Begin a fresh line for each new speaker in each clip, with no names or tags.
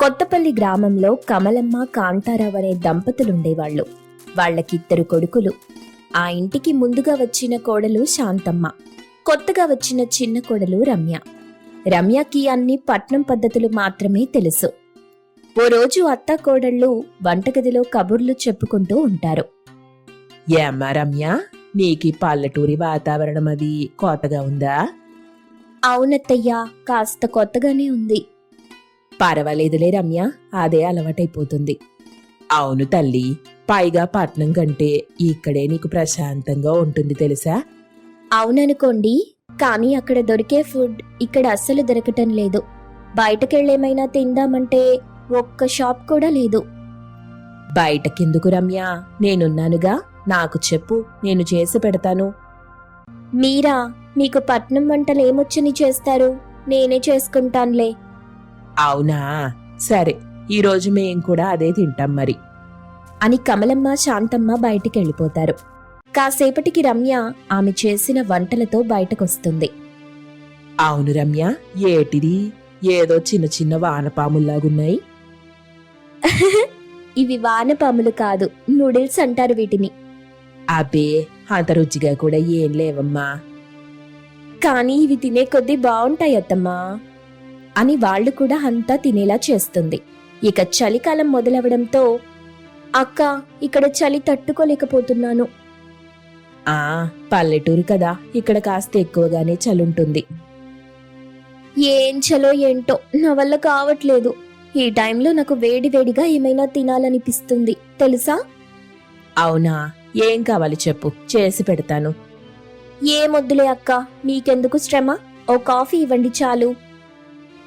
కొత్తపల్లి గ్రామంలో కమలమ్మ కాంతారావు అనే దంపతులుండేవాళ్ళు వాళ్ళకిద్దరు కొడుకులు. ఆ ఇంటికి ముందుగా వచ్చిన కోడలు శాంతమ్మ. కొత్తగా వచ్చిన చిన్న కోడలు రమ్య. రమ్యకి అన్ని పట్నం పద్ధతులు మాత్రమే తెలుసు. ఓ రోజు అత్త కోడళ్ళు వంటగదిలో కబుర్లు చెప్పుకుంటూ ఉంటారు.
ఏమ్మా రమ్య నీకి పల్లెటూరి వాతావరణం అది కొత్తగా ఉందా?
అవునత్తయ్యా కాస్త కొత్తగానే ఉంది.
పర్వాలేదులే రమ్య. అదే అలవాటైపోతుంది. అవును తల్లి. పైగా పట్నం కంటే ఇక్కడే నీకు ప్రశాంతంగా ఉంటుంది తెలుసా?
అవుననుకోండి. కానీ అక్కడ దొరికే ఫుడ్ ఇక్కడ అస్సలు దొరకటం లేదు. బయటకెళ్ళేమైనా తిందామంటే ఒక్క షాప్ కూడా లేదు.
బయటకెందుకు రమ్య? నేనున్నానుగా. నాకు చెప్పు. నేను చేసి పెడతాను.
మీరా? మీకు పట్నం వంటలు ఏమొచ్చని చేస్తారు. నేనే చేసుకుంటానులే.
అవునా? సరే ఈరోజు మేం కూడా అదే తింటాం మరి.
అని కమలమ్మ శాంతమ్మ బయటికెళ్ళిపోతారు. కాసేపటికి రమ్య ఆమె చేసిన వంటలతో బయటకొస్తుంది.
అవును రమ్య ఏటిది? ఏదో చిన్న చిన్న వానపాముల్లాగున్నాయి.
ఇవి వానపాములు కాదు నూడిల్స్ అంటారు వీటిని.
అబ్బే అంత రుచిగా కూడా ఏం లేవమ్మా.
కానీ ఇవి తినే కొద్దీ బాగుంటాయి అత్తమ్మా అని వాళ్ళు కూడా అంతా తినేలా చేస్తుంది. ఇక చలికాలం మొదలవడంతో అక్క ఇక్కడ చలి తట్టుకోలేకపోతున్నాను.
ఆ పల్లెటూరు కదా ఇక్కడ కాస్త ఎక్కువగానే చలుంటుంది.
ఏం చలో ఏంటో నా వల్ల కావట్లేదు. ఈ టైంలో నాకు వేడి వేడిగా ఏమైనా తినాలనిపిస్తుంది తెలుసా?
అవునా ఏం కావాలి చెప్పు చేసి పెడతాను.
ఏమొద్దులే అక్క మీకెందుకు శ్రమ? ఓ కాఫీ ఇవ్వండి చాలు.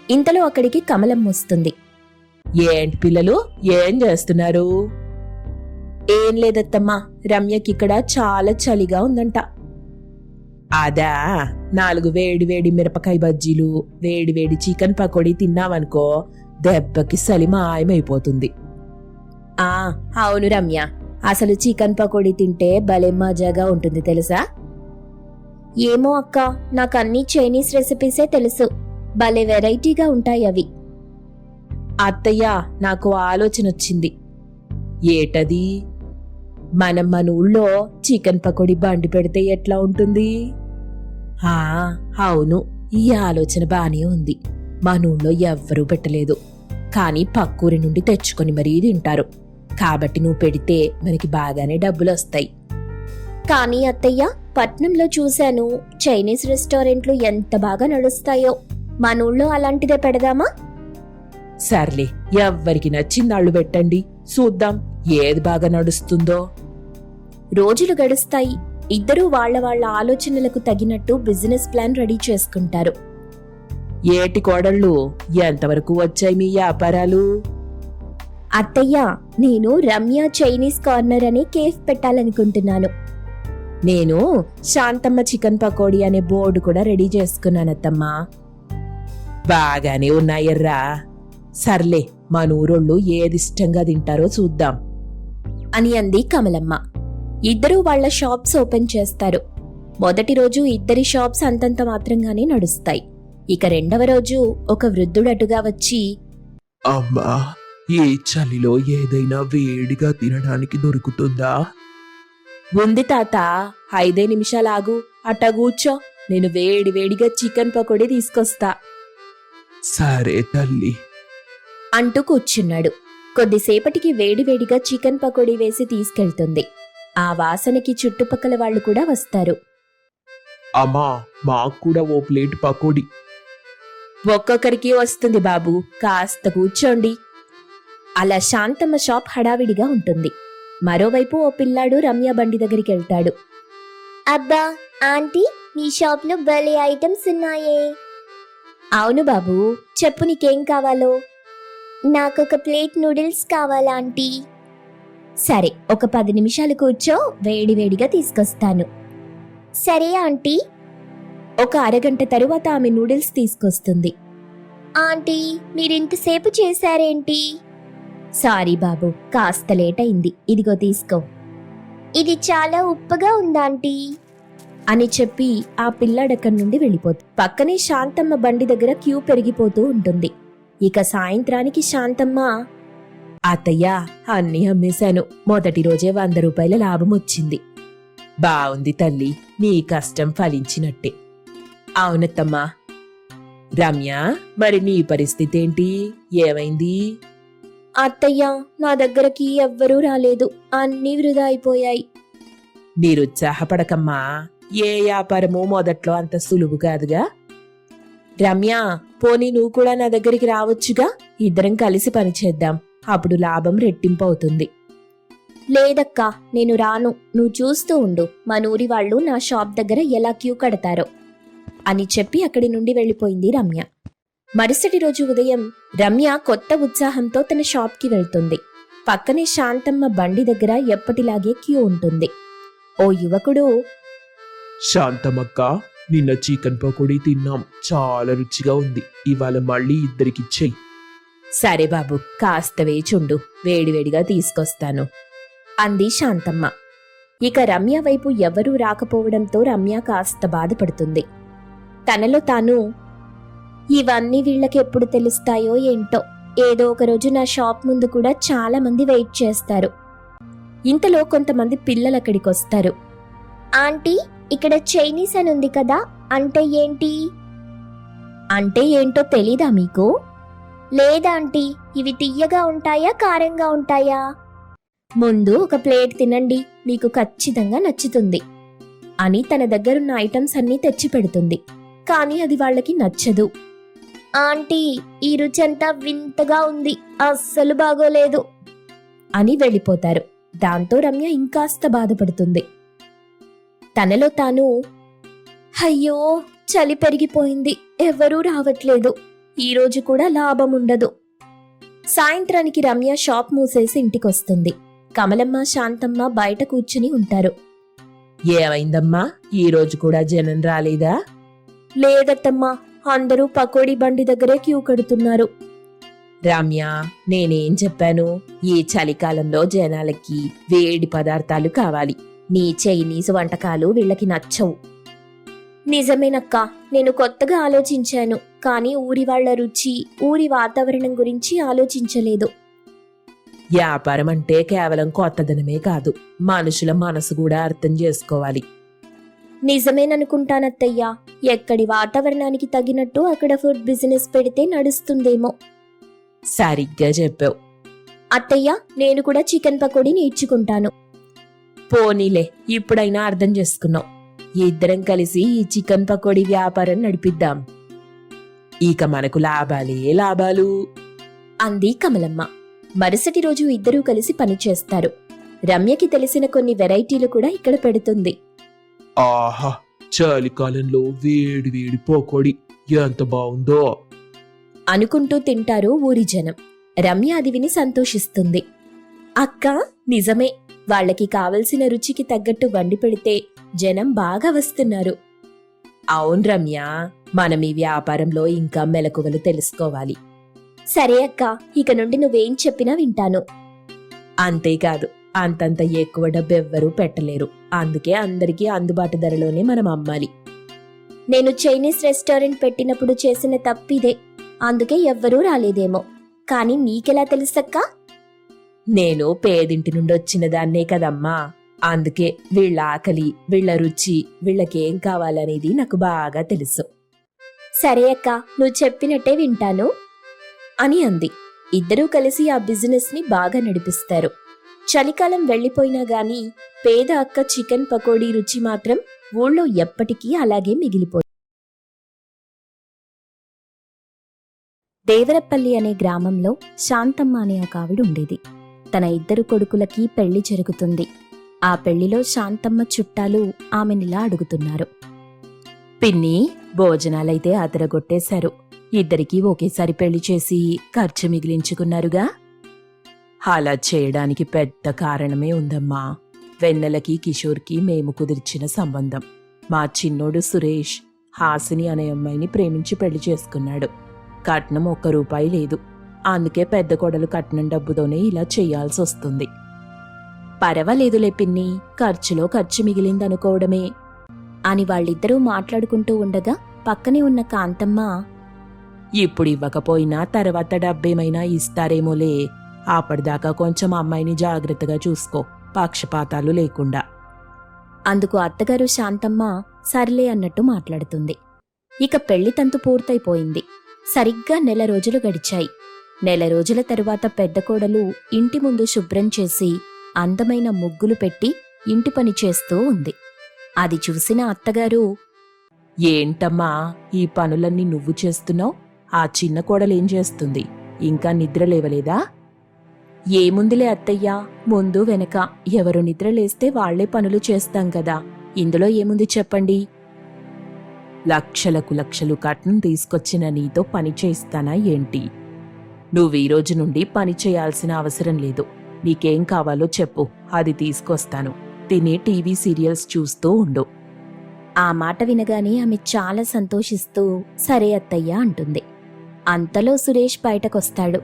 ఇంతలో అక్కడికి కమలం వస్తుంది.
ఏంటి పిల్లలు? ఏం చేస్తున్నారు?
ఏం లేదత్తమ్మా రమ్యకి ఇక్కడ చాలా చలిగా ఉందంట.
అదా నాలుగు వేడి వేడి మిరపకాయ బజ్జీలు వేడి వేడి చికెన్ పకోడీ తిన్నావనుకో దెబ్బకి సలి మాయమైపోతుంది.
ఆ అవును రమ్య. అసలు చికెన్ పకోడీ తింటే భలే మజాగా ఉంటుంది తెలుసా? ఏమో అక్క నాకు అన్ని చైనీస్ రెసిపీసే తెలుసు. భలే వెరైటీగా ఉంటాయి అవి.
అత్తయ్య నాకు ఆలోచన వచ్చింది. ఏటది? మనం మన ఊళ్ళో చికెన్ పకోడీ బండి పెడితే ఎట్లా ఉంటుంది? ఆ అవును ఈ ఆలోచన బానే ఉంది. మన ఊళ్ళో ఎవ్వరూ పెట్టలేదు. కానీ పక్కూరి నుండి తెచ్చుకొని మరీ తింటారు. కాబట్టి నువ్వు పెడితే మనకి బాగానే డబ్బులు వస్తాయి
కానీ అత్తయ్య పట్నంలో చూశాను చైనీస్ రెస్టారెంట్లు ఎంత బాగా నడుస్తాయో. మన ఊళ్ళో అలాంటిదే పెడదామా?
సర్లే ఎవ్వరికి నచ్చిందాళ్ళు పెట్టండి. చూద్దాం ఏది బాగా నడుస్తుందో.
రోజులు గడుస్తాయి. ఇద్దరూ వాళ్ళ వాళ్ళ ఆలోచనలకు తగినట్టు బిజినెస్ ప్లాన్ రెడీ చేసుకుంటారు.
ఏటి కోడళ్ళు ఎంతవరకు వచ్చాయి మీ వ్యాపారాలు?
అత్తయ్య నేను రమ్య చైనీస్ కార్నర్ అనే కేఫ్ పెట్టాలనుకుంటున్నాను.
నేను శాంతమ్మ చికెన్ పకోడీ అనే బోర్డు కూడా రెడీ చేసుకున్నానత్తమ్మా. బాగానే ఉన్నాయర్రా. సర్లే మన ఊరోళ్ళు ఏది ఇష్టంగా తింటారో చూద్దాం.
అని అంది కమలమ్మ. ఇద్దరూ వాళ్ళ షాప్స్ ఓపెన్ చేస్తారు. మొదటి రోజు ఇద్దరి షాప్స్ అంతంత మాత్రంగానే నడుస్తాయి. ఇక రెండవ రోజు ఒక వృద్ధుడటుగా వచ్చి
అమ్మా ఈ చలిలో ఏదైనా వేడిగా తినడానికి దొరుకుతుందా?
ఉంది తాత ఐదే నిమిషాలాగు అట్టా కూర్చో నేను వేడి వేడిగా చికెన్ పకోడీ తీసుకొస్తా.
సరే తల్లి.
అంటూ కూర్చున్నాడు. కొద్దిసేపటికి వేడివేడిగా చికెన్ పకోడీ వేసి తీసుకెళ్తుంది. ఆ వాసనకి చుట్టుపక్కల వాళ్ళు కూడా వస్తారు.
అమ్మా మాకు కూడా ఓ ప్లేట్ పకోడీ.
ఒక్కొక్కరికి వస్తుంది బాబు కాస్త కూర్చోండి.
అలా శాంతమ్మ షాప్ హడావిడిగా ఉంటుంది. మరోవైపు ఓ పిల్లాడు రమ్య బండి దగ్గరికి వెళ్తాడు. అబ్బా ఆంటీ మీ షాప్లో భలే ఐటమ్స్ ఉన్నాయే. అవును బాబు చెప్పు నీకేం కావాలో. నాకు ఒక ప్లేట్ నూడిల్స్ కావాలా ఆంటీ? సరే ఒక పది నిమిషాలు కూర్చో వేడి వేడిగా తీసుకొస్తాను. సరే ఆంటీ. ఒక అరగంట తరువాత ఆమె నూడిల్స్ తీసుకొస్తుంది. ఆంటీ మీరింతసేపు చేశారేంటి? సారీ బాబు కాస్త లేట్ అయింది. ఇదిగో తీసుకో. ఇది చాలా ఉప్పగా ఉందాంటీ. అని చెప్పి ఆ పిల్లాడక్కడి నుండి వెళ్ళిపోతుంది. పక్కనే శాంతమ్మ బండి దగ్గర క్యూ పెరిగిపోతూ ఉంటుంది. ఇక సాయంత్రానికి శాంతమ్మ
అత్తయ్య అన్నీ అమ్మేశాను. మొదటి రోజే వంద రూపాయల లాభం వచ్చింది. బావుంది తల్లి నీ కష్టం ఫలించినట్టే. అవునత్తమ్మా. రమ్య మరి నీ పరిస్థితి ఏంటి? ఏమైంది?
అత్తయ్య నా దగ్గరకి ఎవ్వరూ రాలేదు. అన్నీ వృధా అయిపోయాయి.
నిరుత్సాహపడకమ్మా. ఏ వ్యాపారము మొదట్లో అంత సులువు కాదుగా? రమ్య పోనీ నువ్వు కూడా నా దగ్గరికి రావచ్చుగా? ఇద్దరం కలిసి పనిచేద్దాం అప్పుడు లాభం రెట్టింపు అవుతుంది
లేదక్కా నేను రాను. నువ్వు చూస్తూ ఉండు. మా ఊరి వాళ్ళు నా షాప్ దగ్గర ఎలా క్యూ కడతారో. అని చెప్పి అక్కడి నుండి వెళ్ళిపోయింది రమ్య. మరుసటి రోజు ఉదయం రమ్య కొత్త ఉత్సాహంతో తన షాప్కి వెళ్తుంది. పక్కనే శాంతమ్మ బండి దగ్గర ఎప్పటిలాగే క్యూ ఉంటుంది. ఓ యువకుడు
శాంతమక్క నిన్న చికెన్ పకోడీ తిన్నాం. చాలా రుచిగా ఉంది. ఇవాళ మళ్ళీ ఇద్దరికి చెయ్యి
సరే బాబు కాస్త వేచుండు. వేడివేడిగా తీసుకొస్తాను.
అంది శాంతమ్మ. ఇక రమ్య వైపు ఎవరూ రాకపోవడంతో రమ్య కాస్త బాధపడుతుంది. తనలో తాను ఇవన్నీ వీళ్ళకి ఎప్పుడు తెలుస్తాయో ఏంటో. ఏదో ఒక రోజు నా షాప్ ముందు కూడా చాలా మంది వెయిట్ చేస్తారు. ఇంతలో కొంతమంది పిల్లలు అక్కడికి వస్తారు ఆంటీ ఇక్కడ చైనీస్ అని ఉంది కదా అంటే ఏంటి? అంటే ఏంటో తెలీదా మీకు? లేదా ఆంటీ ఇవి తియ్యగా ఉంటాయా కారంగా ఉంటాయా? ముందు ఒక ప్లేట్ తినండి మీకు ఖచ్చితంగా నచ్చుతుంది అని తన దగ్గరున్న ఐటమ్స్ అన్నీ తెచ్చి పెడుతుంది. కానీ అది వాళ్ళకి నచ్చదు. ఆంటీ ఈ రుచి అంతా వింతగా ఉంది అస్సలు బాగోలేదు అని వెళ్ళిపోతారు. దాంతో రమ్య ఇంకాస్త బాధపడుతుంది. తనలో తాను అయ్యో చలి పెరిగిపోయింది. ఎవరూ రావట్లేదు. ఈ రోజు కూడా లాభం ఉండదు. సాయంత్రానికి రమ్య షాప్ మూసేసి ఇంటికొస్తుంది. కమలమ్మ శాంతమ్మ బయట కూర్చుని ఉంటారు.
ఏమైందమ్మా? ఈ రోజు కూడా జనం రాలేదా?
లేదత్తమ్మా అందరూ పకోడీ బండి దగ్గరే క్యూ కడుతున్నారు.
రమ్య నేనేం చెప్పాను? ఈ చలికాలంలో జనాలకి వేడి పదార్థాలు కావాలి.
నీ చైనీస్ వంటకాలు వీళ్ళకి నచ్చవు. నిజమేనక్క నేను కొత్తగా ఆలోచించాను కానీ ఊరి వాళ్ళ రుచి ఊరి వాతావరణం గురించి ఆలోచించలేదు.
వ్యాపారం అంటే కేవలం కొత్తదనమే కాదు మనుషుల మనసు కూడా అర్థం చేసుకోవాలి.
నిజమేననుకుంటానత్తయ్యా ఎక్కడి వాతావరణానికి తగినట్టు అక్కడ ఫుడ్ బిజినెస్ పెడితే నడుస్తుందేమో.
సరిగ్గా చెప్పావు.
అత్తయ్య నేను కూడా చికెన్ పకోడీ నేర్చుకుంటాను.
పోనీలే ఇప్పుడైనా అర్థం చేసుకున్నావు ఇద్దరం కలిసి ఈ చికెన్ పకోడీ వ్యాపారం నడిపిద్దాం. ఇక మనకు లాభాలే లాభాలు.
అంది కమలమ్మ. మరుసటి రోజు ఇద్దరూ కలిసి పనిచేస్తారు రమ్యకి తెలిసిన కొన్ని వెరైటీలు కూడా ఇక్కడ పెడుతుంది.
ఆహా చలికాలంలో వేడి వేడి పకోడీ ఎంత బాగుందో.
అనుకుంటూ తింటారు ఊరి జనం. రమ్య అది విని సంతోషిస్తుంది. అక్క నిజమే వాళ్ళకి కావలసిన రుచికి తగ్గట్టు వండి పెడితే జనం బాగా వస్తున్నారు.
అవును రమ్య మనం ఈ వ్యాపారంలో ఇంకా మెలకువలు తెలుసుకోవాలి.
సరే అక్క ఇక నుండి నువ్వేం చెప్పినా వింటాను.
అంతేకాదు అంతంత ఎక్కువ డబ్బు ఎవ్వరూ పెట్టలేరు. అందుకే అందరికీ అందుబాటు ధరలోనే మనం అమ్మాలి.
నేను చైనీస్ రెస్టారెంట్ పెట్టినప్పుడు చేసిన తప్పిదే. అందుకే ఎవ్వరూ రాలేదేమో. కానీ నీకెలా తెలుసక్కా?
నేను పేదింటి నుండి వచ్చిన దాన్నే కదమ్మా. అందుకే వీళ్ళ ఆకలి వీళ్ళ రుచి వీళ్ళకేం కావాలనేది నాకు బాగా తెలుసు.
సరే అక్క నువ్వు చెప్పినట్టే వింటాను అని అంది. ఇద్దరూ కలిసి ఆ బిజినెస్ని బాగా నడిపిస్తారు. చలికాలం వెళ్ళిపోయినా గాని పేద అక్క చికెన్ పకోడీ రుచి మాత్రం ఊళ్ళో ఎప్పటికీ అలాగే మిగిలిపోయింది దేవరపల్లి అనే గ్రామంలో శాంతమ్మ అనే ఒక ఆవిడ ఉండేది. తన ఇద్దరు కొడుకులకి పెళ్ళి జరుగుతుంది. ఆ పెళ్ళిలో శాంతమ్మ చుట్టాలు ఆమెనిలా అడుగుతున్నారు.
పిన్ని భోజనాలైతే అదరగొట్టేశారు. ఇద్దరికీ ఒకేసారి పెళ్ళి చేసి ఖర్చు మిగిలించుకున్నారుగా? అలా చేయడానికి పెద్ద కారణమే ఉందమ్మా. వెన్నెలకి కిషోర్కి మేము కుదిర్చిన సంబంధం. మా చిన్నోడు సురేష్ హాసిని అనే అమ్మాయిని ప్రేమించి పెళ్ళి చేసుకున్నాడు. కట్నం ఒక్క రూపాయి లేదు. అందుకే పెద్ద కొడలు కట్నం డబ్బుతోనే ఇలా చేయాల్సి వస్తుంది.
పర్వాలేదులే పిన్ని ఖర్చులో ఖర్చు మిగిలిందనుకోవడమే. అని వాళ్ళిద్దరూ మాట్లాడుకుంటూ ఉండగా పక్కనే ఉన్న కాంతమ్మ
ఇప్పుడు ఇవ్వకపోయినా తర్వాత డబ్బేమైనా ఇస్తారేమోలే. అప్పటిదాకా కొంచెం అమ్మాయిని జాగ్రత్తగా చూసుకో పక్షపాతాలు లేకుండా.
అందుకు అత్తగారు శాంతమ్మ సర్లే అన్నట్టు మాట్లాడుతుంది. ఇక పెళ్ళి తంతు పూర్తయిపోయింది. సరిగ్గా నెల రోజులు గడిచాయి. నెల రోజుల తరువాత పెద్ద కోడలు ఇంటి ముందు శుభ్రం చేసి అందమైన ముగ్గులు పెట్టి ఇంటి పని చేస్తూ ఉంది. అది చూసిన అత్తగారు
ఏంటమ్మా ఈ పనులన్నీ నువ్వు చేస్తున్నావు? ఆ చిన్న కోడలేం చేస్తుంది? ఇంకా నిద్ర లేవలేదా?
ఏముందిలే అత్తయ్యా ముందు వెనక ఎవరు నిద్రలేస్తే వాళ్ళే పనులు చేస్తాం కదా. ఇందులో ఏముంది చెప్పండి?
లక్షలకు లక్షలు కట్నం తీసుకొచ్చిన నీతో పని చేస్తానా ఏంటి? నువ్వు ఈ రోజు నుండి పని చేయాల్సిన అవసరం లేదు. నీకేం కావాలో చెప్పు. అది తీసుకొస్తాను. తిని టీవీ సీరియల్స్ చూస్తూ ఉండు.
ఆ మాట వినగానే ఆమె చాలా సంతోషిస్తూ సరే అత్తయ్య అంటుంది. అంతలో సురేష్ బయటకొస్తాడు.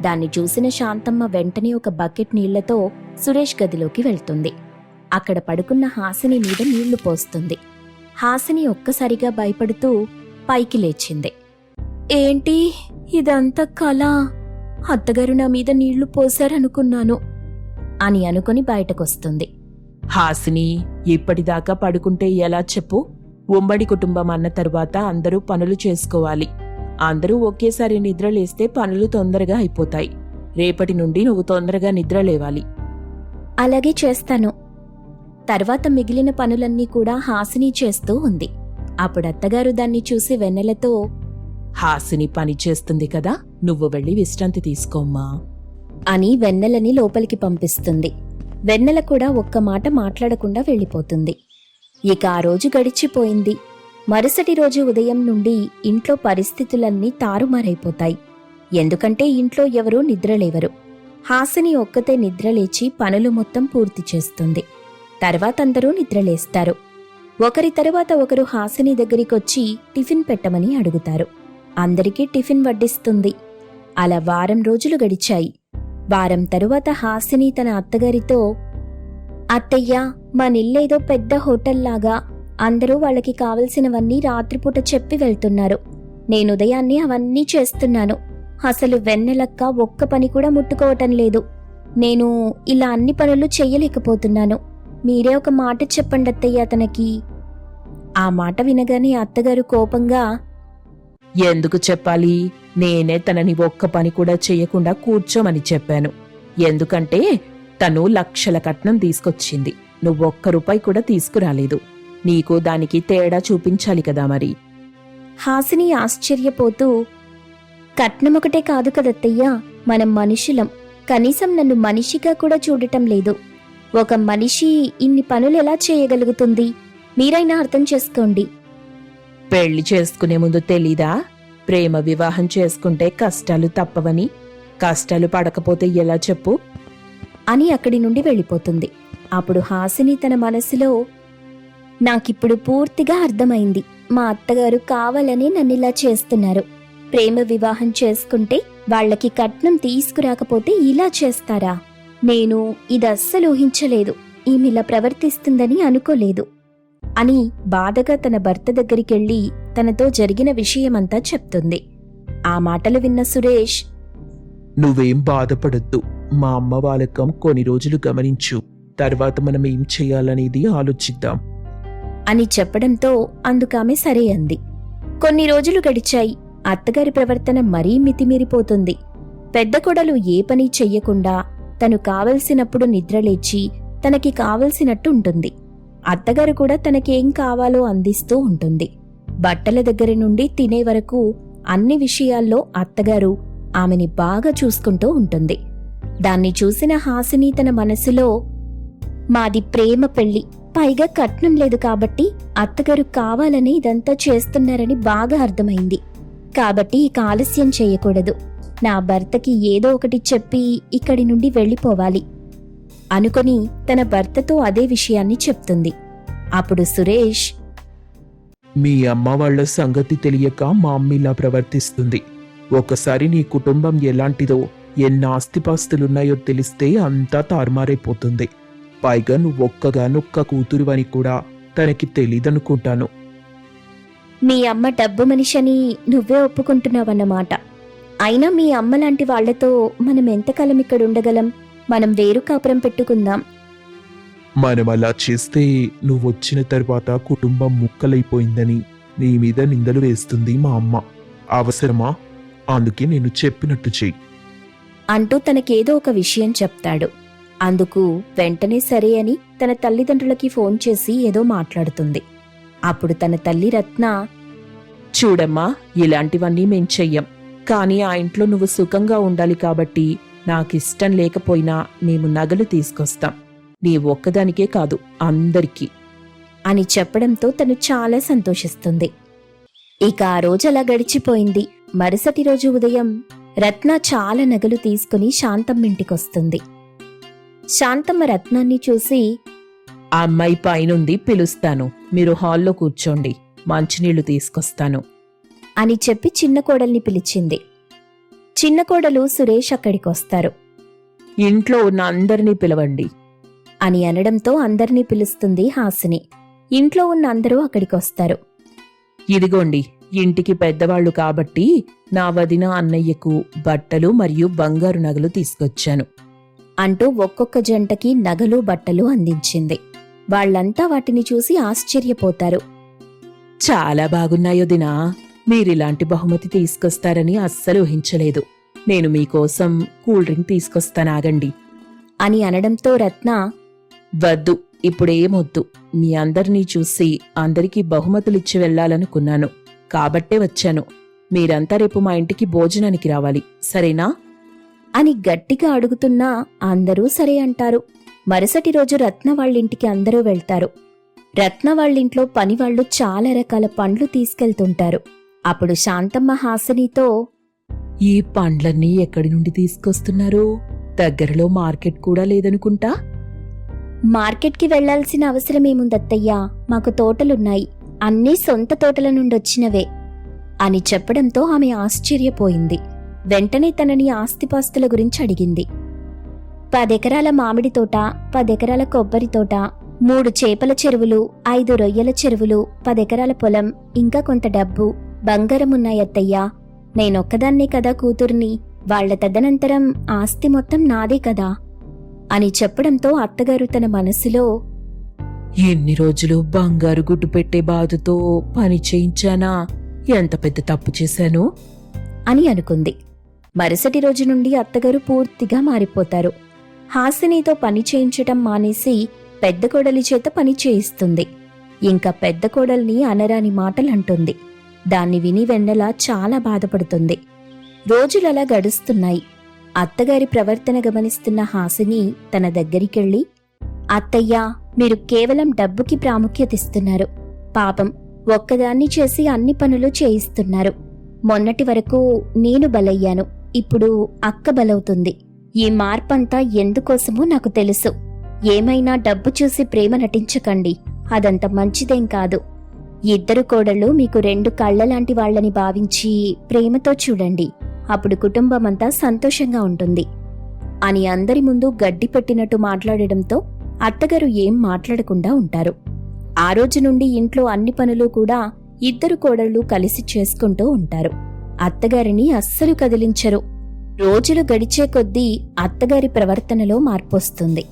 దాన్ని చూసిన శాంతమ్మ వెంటనే ఒక బకెట్ నీళ్ళతో సురేష్ గదిలోకి వెళ్తుంది. అక్కడ పడుకున్న హాసిని మీద నీళ్ళు పోస్తుంది. హాసిని ఒక్కసారిగా భయపడుతూ పైకి లేచింది. ఏంటి? ఇదంతా కళ అత్తగారు నా మీద నీళ్ళు పోశారనుకున్నాను అని అనుకుని బయటకొస్తుంది.
హాసిని ఇప్పటిదాకా పడుకుంటే ఎలా చెప్పు? ఉమ్మడి కుటుంబం అన్న తరువాత అందరూ పనులు చేసుకోవాలి. అందరూ ఒకేసారి నిద్రలేస్తే పనులు తొందరగా అయిపోతాయి. రేపటి నుండి నువ్వు తొందరగా నిద్ర లేవాలి.
అలాగే చేస్తాను. తర్వాత మిగిలిన పనులన్నీ కూడా హాసిని చేస్తూ ఉంది. అప్పుడు అత్తగారు దాన్ని చూసి వెన్నెలతో
హాసిని పనిచేస్తుంది కదా నువ్వు వెళ్ళి విశ్రాంతి తీసుకోమ్మా.
అని వెన్నెలని లోపలికి పంపిస్తుంది. వెన్నెల కూడా ఒక్క మాట మాట్లాడకుండా వెళ్ళిపోతుంది. ఇక ఆ రోజు గడిచిపోయింది. మరుసటి రోజు ఉదయం నుండి ఇంట్లో పరిస్థితులన్నీ తారుమారైపోతాయి. ఎందుకంటే ఇంట్లో ఎవరూ నిద్రలేవరు. హాసిని ఒక్కతే నిద్రలేచి పనులు మొత్తం పూర్తి చేస్తుంది. తర్వాత అందరూ నిద్రలేస్తారు. ఒకరి తరువాత ఒకరు హాసిని దగ్గరికొచ్చి టిఫిన్ పెట్టమని అడుగుతారు. అందరికీ టిఫిన్ వడ్డిస్తుంది. అలా వారం రోజులు గడిచాయి. వారం తరువాత హాసిని తన అత్తగారితో అత్తయ్య మా నిల్లేదో పెద్ద హోటల్లాగా అందరూ వాళ్ళకి కావలసినవన్నీ రాత్రిపూట చెప్పి వెళ్తున్నారు. నేను ఉదయాన్నే అవన్నీ చేస్తున్నాను. అసలు వెన్నెలక్క ఒక్క పని కూడా ముట్టుకోవటం లేదు. నేను ఇలా అన్ని పనులు చెయ్యలేకపోతున్నాను మీరే ఒక మాట చెప్పండి అత్తయ్య అతనికి ఆ మాట వినగానే అత్తగారు కోపంగా
ఎందుకు చెప్పాలి? నేనే తనని ఒక్క పని కూడా చేయకుండా కూర్చోమని చెప్పాను. ఎందుకంటే తను లక్షల కట్నం తీసుకొచ్చింది. నువ్వొక్క రూపాయి కూడా తీసుకురాలేదు. నీకు దానికి తేడా చూపించాలి కదా మరి.
హాసిని ఆశ్చర్యపోతూ కట్నం ఒకటే కాదు కదత్తయ్యా మనం మనుషులం. కనీసం నన్ను మనిషిగా కూడా చూడటం లేదు. ఒక మనిషి ఇన్ని పనులు ఎలా చేయగలుగుతుంది? మీరైనా అర్థం చేసుకోండి.
పెళ్ళి చేసుకునే ముందు తెలీదా? ప్రేమ వివాహం చేసుకుంటే కష్టాలు తప్పవని. కష్టాలు పడకపోతే ఎలా చెప్పు?
అని అక్కడి నుండి వెళ్ళిపోతుంది. అప్పుడు హాసిని తన మనసులో నాకిప్పుడు పూర్తిగా అర్థమైంది. మా అత్తగారు కావాలని నన్ను ఇలా చేస్తున్నారు. ప్రేమ వివాహం చేసుకుంటే వాళ్ళకి కట్నం తీసుకురాకపోతే ఇలా చేస్తారా? నేను ఇది అస్సలు ఊహించలేదు. ఈమె ఇలా ప్రవర్తిస్తుందని అనుకోలేదు. అని బాధగా తన భర్త దగ్గరికెళ్ళి తనతో జరిగిన విషయమంతా చెప్తుంది. ఆ మాటలు విన్న సురేష్
నువ్వేం బాధపడద్దు. మా అమ్మ వాళ్ళకం కొన్ని రోజులు గమనించు. తర్వాత మనం ఏం చేయాలనేది ఆలోచిద్దాం.
అని చెప్పడంతో అందుకామె సరే అంది. కొన్ని రోజులు గడిచాయి. అత్తగారి ప్రవర్తన మరీ మితిమీరిపోతుంది. పెద్ద కొడలు ఏ పని చెయ్యకుండా తను కావలసినప్పుడు నిద్రలేచి తనకి కావలసినట్టు ఉంటుంది. అత్తగారు కూడా తనకేం కావాలో అందిస్తూ ఉంటుంది. బట్టల దగ్గర నుండి తినే వరకు అన్ని విషయాల్లో అత్తగారు ఆమెని బాగా చూసుకుంటూ ఉంటుంది. దాన్ని చూసిన హాసిని తన మనసులో మాది ప్రేమ పెళ్ళి పైగా కట్నం లేదు కాబట్టి అత్తగారు కావాలని ఇదంతా చేస్తున్నారని బాగా అర్థమైంది. కాబట్టి ఇక ఆలస్యం చేయకూడదు. నా భర్తకి ఏదో ఒకటి చెప్పి ఇక్కడి నుండి వెళ్ళిపోవాలి. అనుకొని తన భర్తతో అదే విషయాన్ని చెప్తుంది. అప్పుడు సురేష్
మీ అమ్మ వాళ్ళ సంగతి తెలియక మా అమ్మ ఇలా ప్రవర్తిస్తుంది. ఒకసారి నీ కుటుంబం ఎలాంటిదో ఎన్ని ఆస్తిపాస్తులున్నాయో తెలిస్తే అంతా తారుమారైపోతుంది. పైగా నువ్వు ఒక్కగానొక్క కూతురువని కూడా తనకి తెలీదనుకుంటాను.
మీ అమ్మ డబ్బు మనిషని నువ్వే ఒప్పుకుంటున్నావన్నమాట. అయినా మీ అమ్మ లాంటి వాళ్ళతో మనం ఎంతకాలం ఇక్కడ ఉండగలం? మనం వేరు కాపురం పెట్టుకుందాం.
మనం అలా చేస్తే నువ్వు వచ్చిన తర్వాత కుటుంబం ముక్కలైపోయిందని నీ మీద నిందలు వేస్తుంది మా అమ్మ. అవసరమా? అందుకే నేను చెప్పినట్టు చెయ్యి.
అంటూ తనకేదో ఒక విషయం చెప్తాడు. అందుకు వెంటనే సరే అని తన తల్లిదండ్రులకి ఫోన్ చేసి ఏదో మాట్లాడుతుంది. అప్పుడు తన తల్లి రత్న
చూడమ్మా ఇలాంటివన్నీ మేం చెయ్యం. కానీ ఆ ఇంట్లో నువ్వు సుఖంగా ఉండాలి కాబట్టి నాకిష్టం లేకపోయినా మేము నగలు తీసుకొస్తాం. నీ ఒక్కదానికే కాదు అందరికీ.
అని చెప్పడంతో తను చాలా సంతోషిస్తుంది. ఇక ఆ రోజు అలా గడిచిపోయింది. మరుసటి రోజు ఉదయం రత్న చాలా నగలు తీసుకుని శాంతమ్మ ఇంటికొస్తుంది. శాంతమ్మ రత్నాన్ని చూసి
ఆ అమ్మాయి పైనుంది పిలుస్తాను. మీరు హాల్లో కూర్చోండి. మంచినీళ్ళు తీసుకొస్తాను.
అని చెప్పి చిన్న కోడల్ని పిలిచింది. చిన్న కోడలు సురేష్ అక్కడికొస్తారు.
ఇంట్లో ఉన్న అందరినీ పిలవండి.
అని అనడంతో అందరినీ పిలుస్తుంది హాసిని. ఇంట్లో ఉన్న అందరూ అక్కడికొస్తారు.
ఇదిగోండి ఇంటికి పెద్దవాళ్ళు కాబట్టి నా వదిన అన్నయ్యకు బట్టలు మరియు బంగారు నగలు తీసుకొచ్చాను.
అంటూ ఒక్కొక్క జంటకి నగలు బట్టలు అందించింది. వాళ్ళంతా వాటిని చూసి ఆశ్చర్యపోతారు.
చాలా బాగున్నాయో దినా. మీరిలాంటి బహుమతి తీసుకొస్తారని అస్సలు ఊహించలేదు. నేను మీకోసం కూల్ డ్రింక్ తీసుకొస్తానాగండి.
అని అనడంతో రత్న
వద్దు ఇప్పుడేమొద్దు. మీ అందరినీ చూసి అందరికీ బహుమతులిచ్చి వెళ్ళాలనుకున్నాను. కాబట్టే వచ్చాను. మీరంతా రేపు మా ఇంటికి భోజనానికి రావాలి. సరేనా?
అని గట్టిగా అడుగుతున్నా అందరూ సరే అంటారు. మరుసటి రోజు రత్న వాళ్ళింటికి అందరూ వెళ్తారు. రత్న వాళ్ళింట్లో పనివాళ్ళు చాలా రకాల పండ్లు తీసుకెళ్తుంటారు. అప్పుడు శాంతమ్మ హాసినితో
ఈ పండ్లన్నీ ఎక్కడి నుండి తీసుకొస్తున్నారు? దగ్గరలో మార్కెట్ కూడా లేదనుకుంటా?
మార్కెట్కి వెళ్ళాల్సిన అవసరమేముందత్తయ్యా? మాకు తోటలున్నాయి. అన్నీ సొంత తోటల నుండొచ్చినవే అని చెప్పడంతో ఆమె ఆశ్చర్యపోయింది. వెంటనే తనని ఆస్తిపాస్తుల గురించి అడిగింది. పదెకరాల మామిడి తోట పదెకరాల కొబ్బరి తోట మూడు చేపల చెరువులు ఐదు రొయ్యల చెరువులు పదెకరాల పొలం ఇంకా కొంత డబ్బు. బంగారం ఉన్నాయత్తయ్యా నేనొక్కదాన్నే కదా కూతుర్ని. వాళ్ళ తదనంతరం ఆస్తి మొత్తం నాదే కదా. అని చెప్పడంతో అత్తగారు తన మనసులో
ఎన్ని రోజులు బంగారు గుడ్డు పెట్టే బాధతో పని చేయించానా? ఎంత పెద్ద తప్పు చేశాను?
అని అనుకుంది. మరుసటి రోజు నుండి అత్తగారు పూర్తిగా మారిపోతారు. హాసినితో పని చేయించటం మానేసి పెద్ద కోడలి చేత పని చేయిస్తుంది. ఇంకా పెద్ద కోడల్ని అనరాని మాటలంటుంది. దాన్ని విని వెన్నెల చాలా బాధపడుతుంది. రోజులలా గడుస్తున్నాయి. అత్తగారి ప్రవర్తన గమనిస్తున్న హాసిని తన దగ్గరికెళ్ళి అత్తయ్యా మీరు కేవలం డబ్బుకి ప్రాముఖ్యత ఇస్తున్నారు. పాపం ఒక్కదాన్ని చేసి అన్ని పనులు చేయిస్తున్నారు. మొన్నటి వరకు నేను బలయ్యాను. ఇప్పుడు అక్క బలవుతుంది. ఈ మార్పంతా ఎందుకోసమో నాకు తెలుసు. ఏమైనా డబ్బు చూసి ప్రేమ నటించకండి. అదంత మంచిదేం కాదు. ఇద్దరు కోడళ్ళు మీకు రెండు కళ్ళ లాంటి వాళ్ళని భావించి ప్రేమతో చూడండి. అప్పుడు కుటుంబమంతా సంతోషంగా ఉంటుంది. అని అందరి ముందు గడ్డి పెట్టినట్టు మాట్లాడడంతో అత్తగారు ఏం మాట్లాడకుండా ఉంటారు. ఆ రోజు నుండి ఇంట్లో అన్ని పనులు కూడా ఇద్దరు కోడళ్ళు కలిసి చేసుకుంటూ ఉంటారు. అత్తగారిని అస్సలు కదిలించరు. రోజులు గడిచే కొద్దీ అత్తగారి ప్రవర్తనలో మార్పొస్తుంది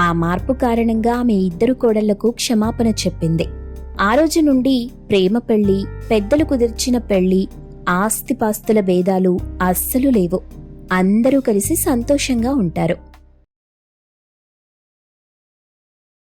ఆ మార్పు కారణంగా ఆమె ఇద్దరు కోడళ్ళకు క్షమాపణ చెప్పింది. ఆ రోజు నుండి ప్రేమ పెళ్ళి పెద్దలు కుదిర్చిన పెళ్ళి ఆస్తిపాస్తుల భేదాలు అస్సలు లేవు. అందరూ కలిసి సంతోషంగా ఉంటారు.